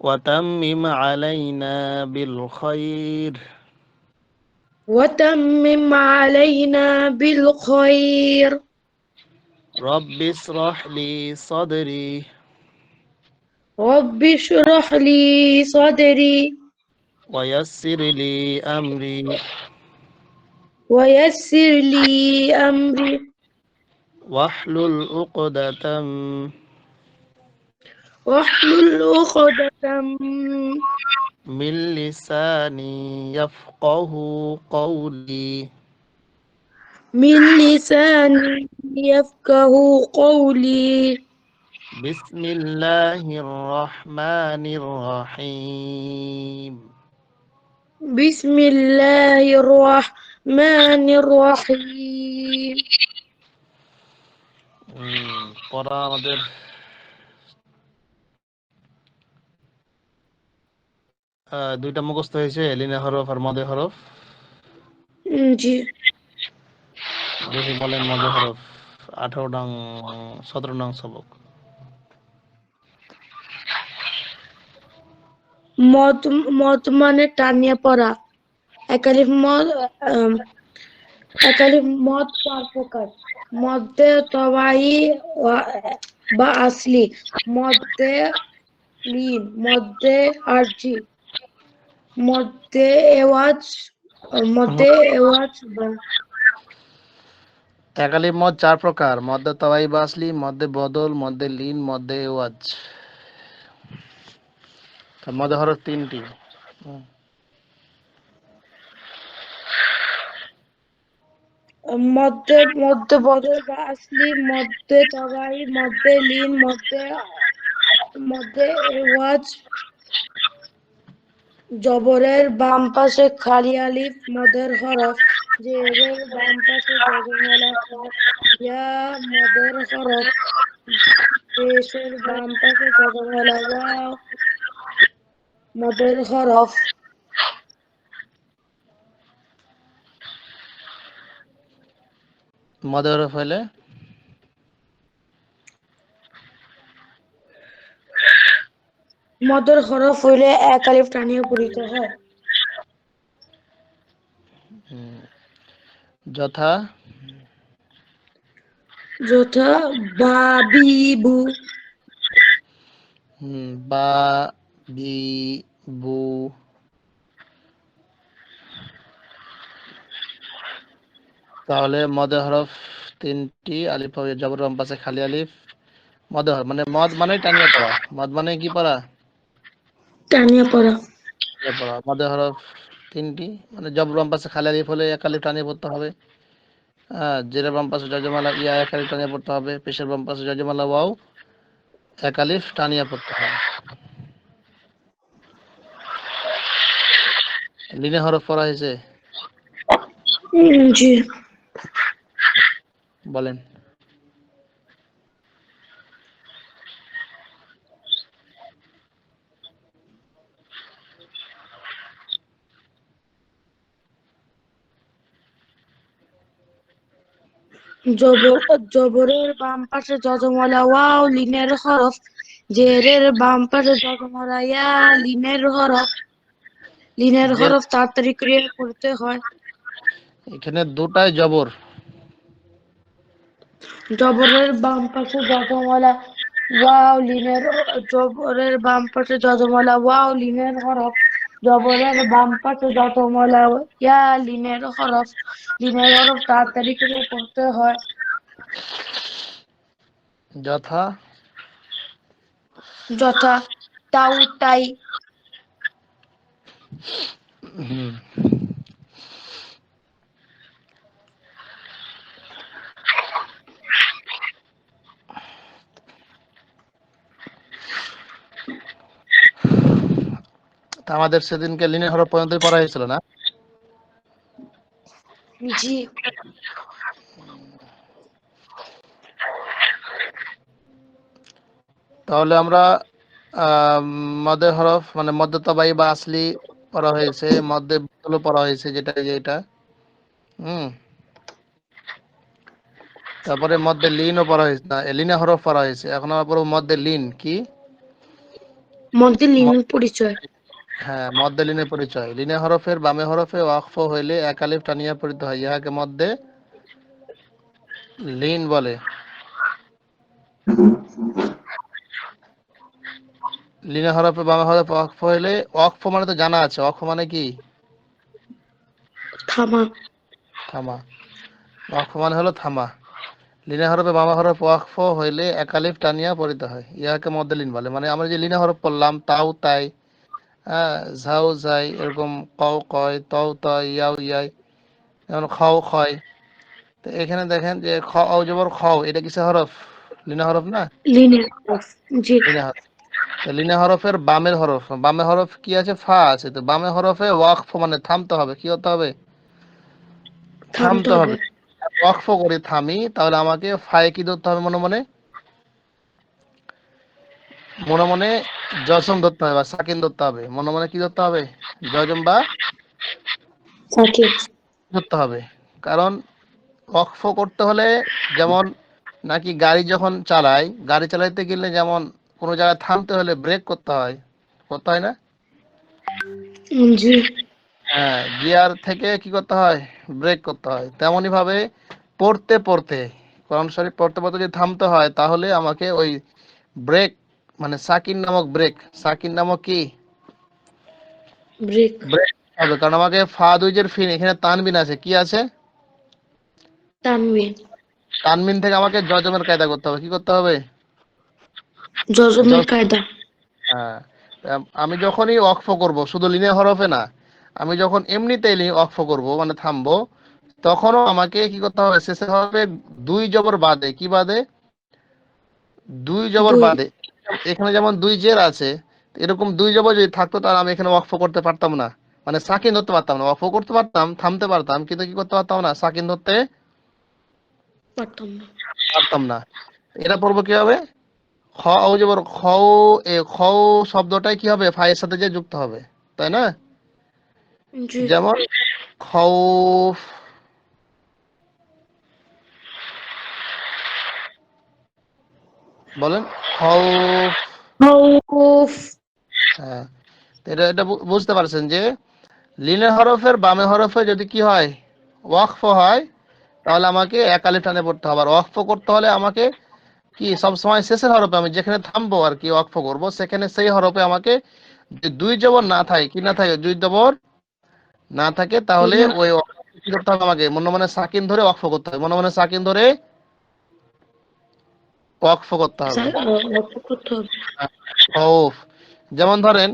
وتمم علينا بالخير. وتمم علينا بالخير. رب اشرح لي صدري. رب اشرح لي صدري. ويسر لي أمري. ويسر لي أمري. واحلل عقدة واحلل عقدة من لساني يفقه قولي من لساني يفقه قولي بسم الله الرحمن الرحيم بسم الله الرحمن الرحيم উম, পড়া আমাদের দুইটা মুখস্থ হয়েছে এলিনা হরফ আর মদে হরফ। জি। দেখি বলেন মদে হরফ আঠারো নং সতেরো নং সবক। মদ মদ মানে টানিয়ে পড়া। একালিফ একালিফ মদ চার প্রকার। মধ্যে তবাই বা আসলি। মধ্যে লিন মধ্যে আরজি। মধ্যে এওয়াজ মধ্যে এওয়াজ বা- একালি মদ চার প্রকার মধ্যে তবাই বাসলি মধ্যে বদল মধ্যে লিন মধ্যে এওয়াজ আর মধ্যে হরফ তিনটি হুম। মধ্যে মধ্যে বদল বা আসলি মধ্যে তবাই মধ্যে লিন মধ্যে মধ্যে এওয়াজ জবরের বাম পাশে খালি আলিফ, মদের হরফ। জেরের বাম পাশে জজমলা ইয়া মদের হরফ। পেশের বাম পাশে জজমলা ওয়াও মদের হরফ। মধ্যে হরফ হলে মদের হরফ হইলে এক আলিফ টানিয়ে পড়িত হয়। যথা। যথা বাবিবু বা বি। বু তাহলে মদে হরফ তিনটি আলিফ হবে জবর বাম পাশে খালি আলিফ। মদে হরফ মানে মদ মানে টানিয়ে পড়া। মদ মানে কি পড়া? টানিয়ে পড়া। পড়া। মদে হরফ তিনটি মানে জবর বাম পাশে খালি আলিফ হলে এক আলিফ টানিয়ে পড়তে হবে। হ্যাঁ জেরের বাম পাশে জজমালা ইয়া এক আলিফ টানিয়ে পড়তে হবে পেশের বাম পাশে জজমালা ওয়াও এক আলিফ টানিয়ে পড়তে হবে। লিনে হরফ পড়া হয়েছে? জি। বলেন। জবরের বাম পাশে জজমলা ওয়াও লিনের হরফ। জেরের বাম পাশে জজমলা ইয়া লিনের হরফ। লিনের হরফ তাড়াতাড়ি ক্রিয়া করতে হয়। এখানে দুটাই জবর। জবরের বাম পাশে জজমলা ওয়াও লিনের জবরের বাম পাশে জজমলা ওয়াও লিনের হরফ। জবরের বাম পাশে জজমলা ইয়া লিনের হরফ লিনের হরফ তাড়াতাড়ি করে করতে হয়। যথা। যথা তাউ তাই। হুম। তা আমাদের সেদিনকে লিনের হরফ পর্যন্ত পড়া হয়েছিল না? জি। তাহলে আমরা মদে হরফ মানে মধ্য তবাই বা আসলি পড়া হয়েছে মধ্যে বদলও পড়া হয়েছে যেটা এই যে এটা হুম। তারপরে মধ্যে লিনও পড়া হয়েছে না লিনে হরফ পড়া হয়েছে। এখন আমরা পড়ব মধ্যে লিন কি? মধ্যে লিনের পরিচয়। হ্যাঁ মধ্যে লিনে পরিচয়। লিনে হরফের বামে হরফে ওয়াকফ হইলে একালিফ টানিয়া পরিত হয়। ইহাকে মধ্যে লিন বলে। লিনে হরফে বামে হরফে ওয়াকফ হইলে ওয়াকফ মানে তো জানা আছে। ওয়াকফ মানে কি? থামা। থামা। ওয়াকফ মানে হলো থামা। লিনে হরফে বামা হরফ ওয়াকফ হইলে একালিফ টানিয়া পড়িতে হয়। ইহাকে মধ্যে লিন বলে। মানে আমরা যে লিনে হরফ পড়লাম তাও তাই। ঝাউ যাই এরকম কও কয় তও তয় ইয়াও ইয়াই যেমন খাও খয়। তো এখানে দেখেন যে খ ও জবর খাও এটা কিসে হরফ? লিনা হরফ না? লিনের হরফ জি। লিনা হরফ। লিনা হরফের বামের হরফ বামে হরফ কি আছে? ফা আছে। তো বামে হরফে ওয়াকফ মানে থামতে হবে। কি হতে হবে? থামতে হবে। ওয়াকফ করে থামি তাহলে আমাকে ফায়ে কি ধরতে হবে মনে মনে? মনে মনে জসম ধরতে হবে বা সাকিন ধরতে হবে। মনে মনে কি ধরতে হবে? জজম বা ধরতে হবে। কারণ ওয়াকফ করতে হলে যেমন নাকি গাড়ি যখন চালাই গাড়ি চালাইতে গেলে যেমন কোনো জায়গায় থামতে হলে ব্রেক করতে হয়। করতে হয় না? হ্যাঁ গিয়ার থেকে কি করতে হয়? ব্রেক করতে হয়। তেমনই ভাবে পড়তে পড়তে কোরআন শরীফ পড়তে পড়তে যদি থামতে হয় তাহলে আমাকে ওই ব্রেক মানে সাকিন নামক ব্রেক সাকিন নামক কি? ব্রেক ব্রেক হবে কারণ আমাকে ফা দুইজের ফিন এখানে তানবিন আছে কি আছে? তানবিন। তানবিন থেকে আমাকে জজমের কায়দা করতে হবে কি করতে হবে? জজমের জজ- কায়দা। হ্যাঁ আমি যখনই অক্ফ করব শুধু লিনে হরফে না আমি যখন এমনিতেই লি- অক্ফ করব মানে থামবো তখনও আমাকে কি করতে হবে? শেষে হবে দুই জবর বাদে কি বাদে? দুই জবর বাদে। এখানে যেমন দুই জের আছে এরকম দুই জবর যদি থাকতো তাহলে আমি এখানে ওয়াকফ করতে পারতাম না। মানে সাকিন ধরতে পারতাম না। ওয়াকফ করতে পারতাম থামতে পারতাম কিন্তু কি করতে পারতাম না? সাকিন ধরতে পারতাম না। এটা পড়ব কি হবে খ জবর খ এ খ শব্দটাই কি হবে? ফাইয়ের সাথে যে যুক্ত হবে। তাই না? যেমন খৌফ বলেন। খৌফ হ্যাঁ এটা এটা বুঝতে পারছেন যে লিনের হরফের বামে হরফে যদি কি হয় ওয়াকফ হয় তাহলে আমাকে একালি টানে পড়তে হবে। আর ওয়াকফ করতে হলে আমাকে কি সব সময় শেষের হরফে আমি যেখানে থামবো আর কি ওয়াকফ করব সেখানে সেই হরফে আমাকে দুই জবর না থাকে কি না থাকে দুই জবর না থাকে তাহলে ওই করতে হবে আমাকে? মনে মনে সাকিন ধরে ওয়াকফ করতে হবে। মনে মনে সাকিন ধরে ওয়াকফ করতে হবে। খৌফ যেমন ধরেন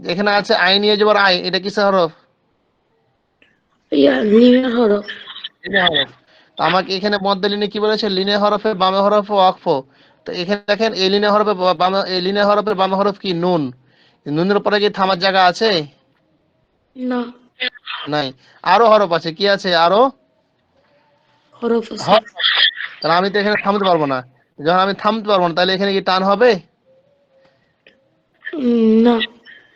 এখানে আছে আই নিয়ে যাবার আই এটা কিসের হরফ? আমাকে এখানে মধ্যে লিনে কি বলেছে? লিনে হরফে বামে হরফ ওয়াকফ। তো এখানে দেখেন এই লিনে হরফে বামে এই লিনে হরফের বামে হরফ কি? নুন। নুনের পরে কি থামার জায়গা আছে? না। নাই। আরও হরফ আছে কি আছে? আরও? হরফ আছে। হরফ। আছে। তাহলে আমি তো এখানে থামতে পারব না। যখন আমি থামতে পারব না তাহলে এখানে কি টান হবে? না।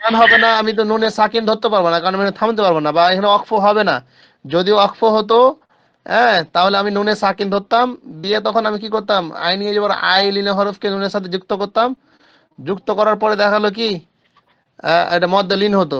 টান হবে না আমি তো নুনে সাকিন ধরতে পারব না কারণ আমি থামতে পারব না বা এখানে অক্ফ হবে না। যদি অক্ফ হতো হ্যাঁ তাহলে আমি নুনে সাকিন ধরতাম দিয়ে তখন আমি কি করতাম আই নিয়ে যাবার আই লিনে হরফকে নুনের সাথে যুক্ত করতাম। যুক্ত করার পরে দেখাল কি এটা মধ্যে লিন হতো।